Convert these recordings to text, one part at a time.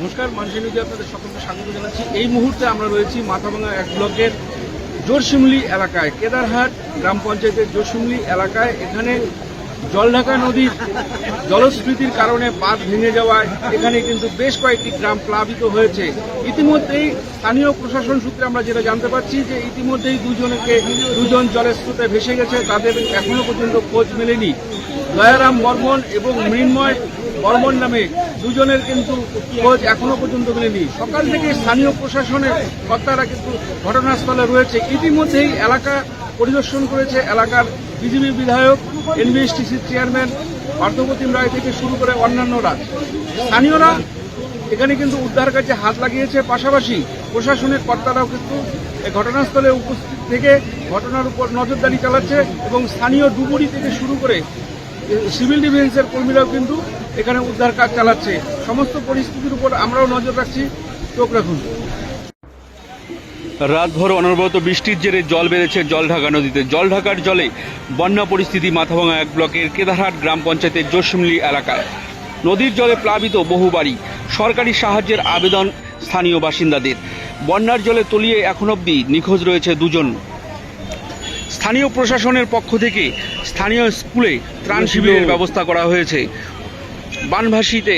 নমস্কার মানুষের নিউজে আপনাদের সকলকে স্বাগত জানাচ্ছি। এই মুহূর্তে আমরা রয়েছি মাথাভাঙা এক ব্লকের জোরশিমলি এলাকায়, কেদারহাট গ্রাম পঞ্চায়েতের জোরশিমলি এলাকায়। এখানে জলঢাকা নদীর জলস্ফীতির কারণে বাঁধ ভেঙে যাওয়ায় এখানে কিন্তু বেশ কয়েকটি গ্রাম প্লাবিত হয়েছে। ইতিমধ্যেই স্থানীয় প্রশাসন সূত্রে আমরা যেটা জানতে পারছি যে ইতিমধ্যেই দুজনকে, দুজন জলের স্রোতে ভেসে গেছে, তাদের এখনও পর্যন্ত খোঁজ মেলেনি। দয়ারাম বর্মন এবং মৃন্ময় বর্মন নামে দুজনের কিন্তু খোঁজ এখনও পর্যন্ত মেলেনি। সকাল থেকে স্থানীয় প্রশাসনের কর্তারা কিন্তু ঘটনাস্থলে রয়েছে। ইতিমধ্যেই এলাকা পরিদর্শন করেছে এলাকার বিজেপি বিধায়ক এনবিএসটিসির চেয়ারম্যান পার্থপ্রতিম রায় থেকে শুরু করে অন্যান্যরা। স্থানীয়রা এখানে কিন্তু উদ্ধার কাজে হাত লাগিয়েছে। পাশাপাশি প্রশাসনের কর্তারাও কিন্তু ঘটনাস্থলে উপস্থিত থেকে ঘটনার উপর নজরদারি চালাচ্ছে এবং স্থানীয় ডুবুরি থেকে শুরু করে সিভিল ডিফেন্সের কর্মীরাও কিন্তু এখানে উদ্ধার কাজ চালাচ্ছে। সমস্ত পরিস্থিতির উপর আমরাও নজর রাখছি। চোখ রাখুন। রাতভর অনবরত বৃষ্টির জেরে জল বেড়েছে জলঢাকা নদীতে। জলঢাকার জলে বন্যা পরিস্থিতি মাথাভাঙা এক ব্লকের কেদারহাট গ্রাম পঞ্চায়েতের জোশমিলি এলাকায়। নদীর জলে প্লাবিত বহু বাড়ি। সরকারি সাহায্যের আবেদন স্থানীয় বাসিন্দাদের। বন্যার জলে তলিয়ে এখন অবধি নিখোঁজ রয়েছে দুজন। স্থানীয় প্রশাসনের পক্ষ থেকে স্থানীয় স্কুলে ত্রাণ শিবিরের ব্যবস্থা করা হয়েছে। বানভাসিতে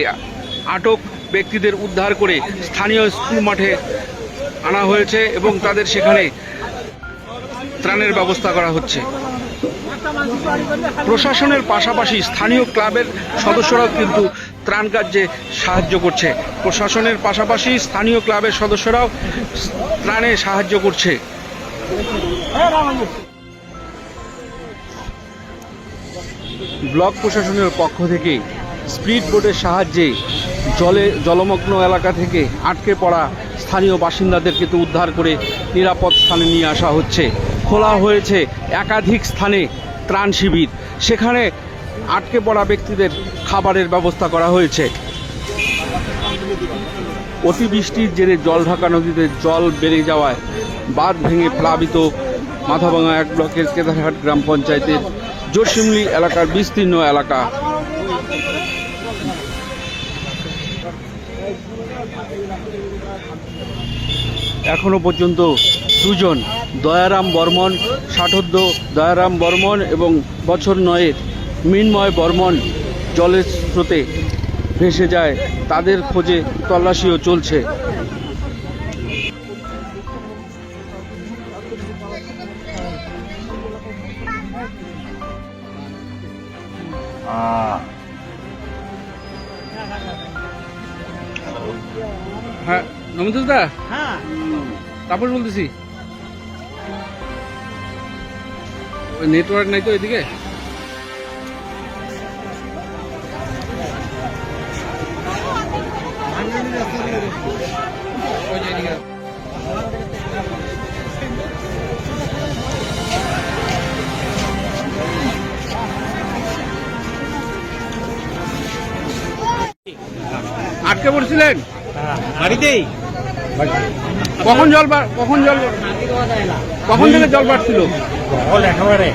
আটক ব্যক্তিদের উদ্ধার করে স্থানীয় স্কুল মাঠে আনা হয়েছে এবং তাদের সেখানে ত্রাণের ব্যবস্থা করা হচ্ছে। প্রশাসনের পাশাপাশি স্থানীয় ক্লাবের সদস্যরাও কিন্তু ত্রাণ কার্যে সাহায্য করছে। প্রশাসনের পাশাপাশি স্থানীয় ক্লাবের সদস্যরাও ত্রাণে সাহায্য করছে। ব্লক প্রশাসনের পক্ষ থেকে স্পিড বোটের সাহায্যে জলে জলমগ্ন এলাকা থেকে আটকে পড়া স্থানীয় বাসিন্দাদের কিন্তু উদ্ধার করে নিরাপদ স্থানে নিয়ে আসা হচ্ছে। খোলা হয়েছে একাধিক স্থানে ত্রাণ শিবির। সেখানে আটকে পড়া ব্যক্তিদের খাবারের ব্যবস্থা করা হয়েছে। অতিবৃষ্টির জেরে জল ঢাকা নদীতে জল বেড়ে যাওয়ায় বাঁধ ভেঙে প্লাবিত মাথাভাঙা এক ব্লকের কেদারহাট গ্রাম পঞ্চায়েতের জোরশিমলি এলাকার বিস্তীর্ণ এলাকা। এখনও পর্যন্ত দুজন দয়ারাম বর্মন ষাটোর্ধ দয়ারাম বর্মন এবং বছর নয়ের মৃন্ময় বর্মন জলের স্রোতে ভেসে যায়। তাদের খোঁজে তল্লাশিও চলছে। হ্যাঁ নমিত দা? হ্যাঁ। তারপর বলতেছি। নেটওয়ার্ক নাই তো ওই এদিকে। আটকে পড়ছিলেন? বাড়িতেই? কখন জল কখন জল কখন থেকে জল বাড়ছিল? জল একেবারে।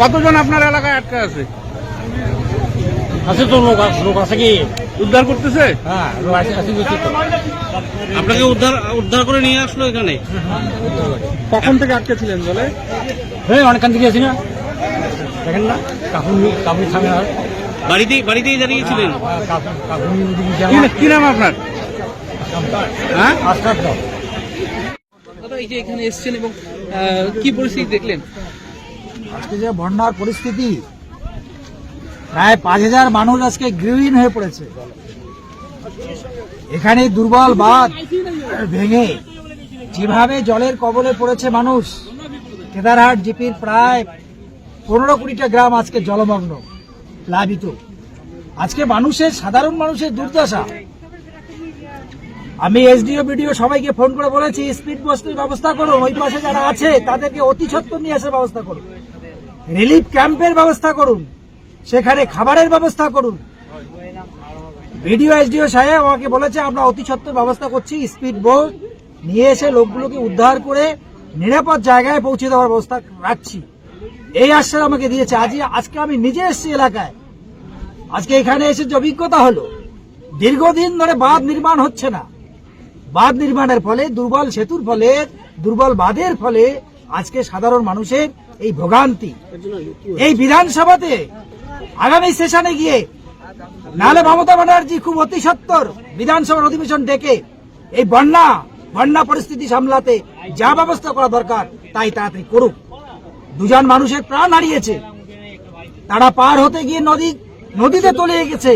কতজন আপনার এলাকায় আটকে আছে? আছে তো লোক আছে লোক আছে কি? উদ্ধার করতেছে? হ্যাঁ আপনাকে উদ্ধার উদ্ধার করে নিয়ে আসলো এখানে? কখন থেকে আটকে ছিলেন জলে? হ্যাঁ অনেকখান থেকে আছি না। দেখেন না কাকুন কাকুন থামে আর বাড়িতেই বাড়িতেই দাঁড়িয়েছিলেন? কি নাম আপনার? হ্যাঁ? এই যে এখানে এসেছেন এবং কি পরিস্থিতি দেখলেন? আজকে যে বন্যার পরিস্থিতি প্রায় পাঁচ হাজার মানুষ আজকে গৃহহীন হয়ে পড়েছে। এখানে দুর্বল বাঁধ ভেঙে যেভাবে জলের কবলে পড়েছে মানুষ কেদারহাট জিপির প্রায় পনেরো কুড়িটা গ্রাম আজকে জলমগ্ন। প্লাবিত আজকে মানুষের, সাধারণ মানুষের দুর্দশা। আমি এসডিও, বিডিও সবাইকে ফোন করে বলেছি, স্পিড বস্তির ব্যবস্থা করুন ওই পাশে যারা আছে, তাদেরকে অতি সত্তর নিয়ে আসার ব্যবস্থা করুন রিলিফ ক্যাম্পের ব্যবস্থা করুন, সেখানে খাবারের ব্যবস্থা করুন। বিডিও, এসডিও সাহেব আমাকে বলেছে, আমরা অতি সত্তর ব্যবস্থা করছি, স্পিড বোট নিয়ে এসে লোকগুলোকে উদ্ধার করে নিরাপদ জায়গায় পৌঁছে দেওয়ার ব্যবস্থা রাখছি। এই আশ্বাস আমাকে দিয়েছে। আজ আজকে আমি নিজে এসেছি এলাকায়। আজকে এখানে এসে যে অভিজ্ঞতা হলো, দীর্ঘদিন ধরে বাঁধ নির্মাণ হচ্ছে না। বাঁধ নির্মাণের ফলে, দুর্বল সেতুর ফলে, দুর্বল বাঁধের ফলে আজকে সাধারণ মানুষের এই ভোগান্তি। এই বিধানসভাতে আগামী সেশনে গিয়ে নাহলে মমতা ব্যানার্জি খুব অতি সত্তর বিধানসভার অধিবেশন ডেকে এই বন্যা বন্যা পরিস্থিতি সামলাতে যা ব্যবস্থা করা দরকার, তাই তাড়াতাড়ি করুক। দুজন মানুষের প্রাণ হারিয়েছে। তারা পার হতে গিয়ে নদী, নদীতে তলিয়ে গেছে।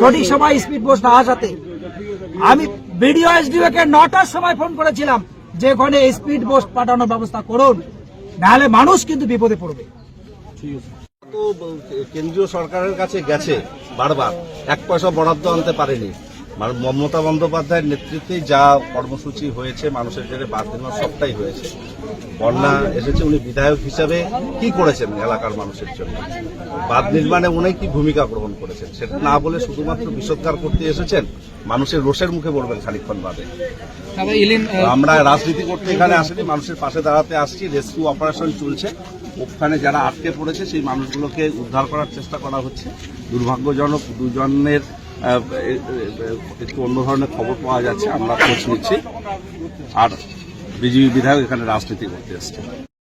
সঠিক সময় স্পিড বোট না আসাতে। আমি বিডিও এসডিও কে নটার সময় ফোন করেছিলাম যে ওখানে স্পিড বোট পাঠানোর ব্যবস্থা করুন। নাহলে মানুষ কিন্তু বিপদে পড়বে। কেন্দ্রীয় সরকারের কাছে গেছে বারবার। এক পয়সা বরাদ্দ আনতে পারেনি। মমতা বন্দ্যোপাধ্যায়ের নেতৃত্বে যা কর্মসূচি হয়েছে মানুষের জন্য বাদ দেওয়া সবটাই হয়েছে। বন্যা এসেছে উনি বিধায়ক হিসাবে কি করেছেন এলাকার মানুষের জন্য? বাঁধ নির্মাণে উনি কি ভূমিকা গ্রহণ করেছেন? সেটা না বলে শুধুমাত্র বিষোদ্গার করতে এসেছেন মানুষের রোষের মুখে পড়বেন খানিকক্ষণ বাদে। আমরা রাজনীতি করতে এখানে আসিনি মানুষের পাশে দাঁড়াতে আসছি রেস্কিউ অপারেশন চলছে। ওখানে যারা আটকে পড়েছে সেই মানুষগুলোকে উদ্ধার করার চেষ্টা করা হচ্ছে। দুর্ভাগ্যজনক দুজনের একটু অন্য ধরনের খবর পাওয়া যাচ্ছে, আমরা খোঁজ নিচ্ছি। আর বিজেপি বিধায়ক এখানে রাজনীতি করতে এসছে।